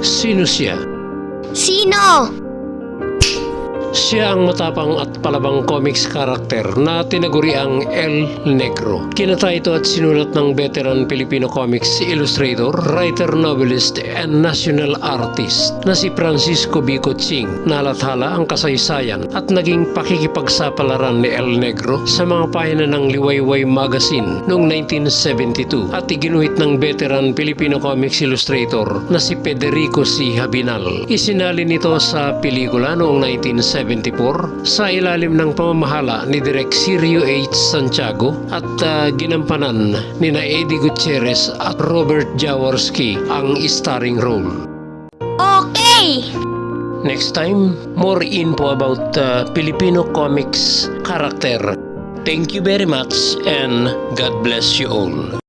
Sino siya? Sino? Siya ang matapang at palabang comics karakter na tinaguri ang El Negro. Kinata ito at sinulat ng veteran Filipino comics illustrator, writer, novelist, and national artist na si Francisco Bico Ching. Nalathala ang kasaysayan at naging pakikipagsapalaran ni El Negro sa mga pahina ng Liwayway Magazine noong 1972 at iginuhit ng veteran Filipino comics illustrator na si Federico C. Habinal. Isinalin ito sa pelikula noong 1974 sa ilalim ng pamamahala ni Direk Sirio H. Santiago at ah, ginampanan ni na Eddie Gutierrez at Robert Jaworski ang starring role. Okay! Next time, more info about uh, Filipino comics character. Thank you very much and God bless you all.